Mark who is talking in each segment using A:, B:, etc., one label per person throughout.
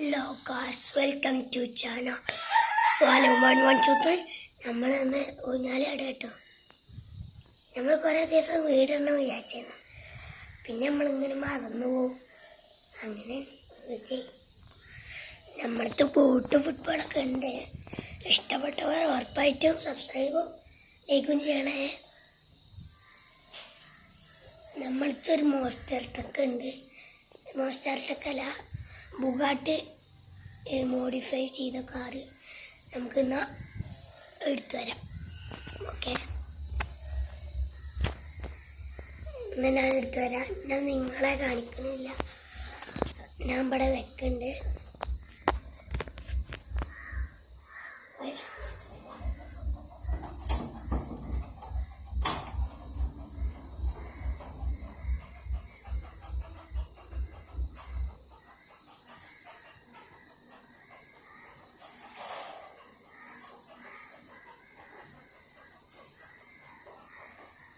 A: Hello welcome to channel swallow one one two three നമ്മൾ ഇന്ന് ഊഞ്ഞാലാട് കേട്ടോ. നമ്മൾ കുറേ ദിവസം വീടിടണം വിചാരിച്ചിരുന്നു. പിന്നെ നമ്മളിങ്ങനെ മറന്നു പോവും. അങ്ങനെ വെറുതെ നമ്മളടുത്ത് ബൂട്ട് ഫുട്ബോളൊക്കെ ഉണ്ട്. ഇഷ്ടപ്പെട്ടവർ ഉറപ്പായിട്ടും സബ്സ്ക്രൈബും ലൈക്കും ചെയ്യണേ. നമ്മൾക്ക് ഒരു മോസ്റ്റർ ട്രക്ക് ഉണ്ട് മോസ്റ്റർ ട്രക്കല്ല ബുഗാട്ട് മോഡിഫൈ ചെയ്ത കാറ് നമുക്ക് ഇന്ന് എടുത്തു തരാം ഓക്കെ എന്നാൽ ഞാൻ എടുത്തു തരാം ഞാൻ നിങ്ങളെ കാണിക്കണില്ല. ഞാൻ ഇവിടെ വെക്കുന്നുണ്ട്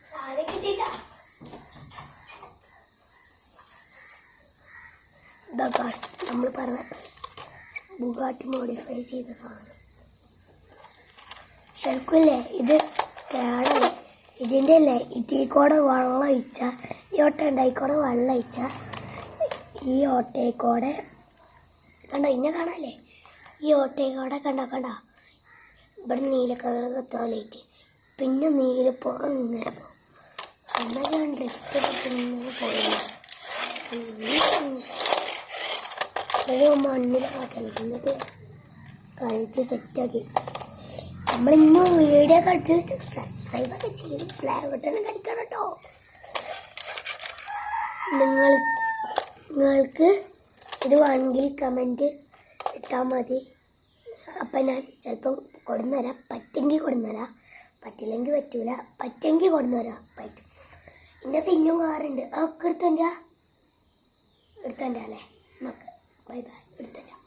A: സാധനം കിട്ടിയില്ല ദാസ് നമ്മൾ പറഞ്ഞ ബുഗാട്ടി മോഡിഫൈ ചെയ്ത സാധനം. ശരിക്കില്ലേ ഇത് കേടല്ലേ ഇതിന്റെ അല്ലേ ഇതിൽ കൂടെ ഈ ഓട്ട ഉണ്ടായിക്കൂടെ വെള്ളം ഈ ഓട്ടയിക്കൂടെ കണ്ടോ ഇന്നെ കാണാല്ലേ? ഈ ഓട്ടയിക്കൂടെ കണ്ടോ കണ്ടോ? ഇവിടെ നീല കളർ പിന്നെ നീലപ്പോ ഇങ്ങനെ പോകും ഡ്രിഫ്റ്റ് ഇങ്ങനെ പോയില്ല ഒരു മണ്ണിലാണ് കളിക്കുന്നത് കളിച്ച് സെറ്റാക്കി നമ്മളിന്നും വീഡിയോ കളിച്ചിട്ട് സബ്സ്ക്രൈബ് ഒക്കെ ചെയ്ത് പ്ലേ ബട്ടൺ കളിക്കണം കേട്ടോ. നിങ്ങൾ നിങ്ങൾക്ക് ഇത് വേണമെങ്കിൽ കമന്റ് ഇട്ടാൽ മതി. അപ്പം ഞാൻ ചിലപ്പം കൊടുന്നരാം പറ്റെങ്കിൽ കൊടുന്നരാം പറ്റില്ലെങ്കിൽ പറ്റൂല പറ്റെങ്കിൽ കൊടുന്നരാം. പറ്റും. ഇന്ന തിന്നും കാറുണ്ട്. അതൊക്കെ എടുത്തോണ്ടാ എടുത്തോണ്ടാ അല്ലേ? Bye bye. എടുത്തരാം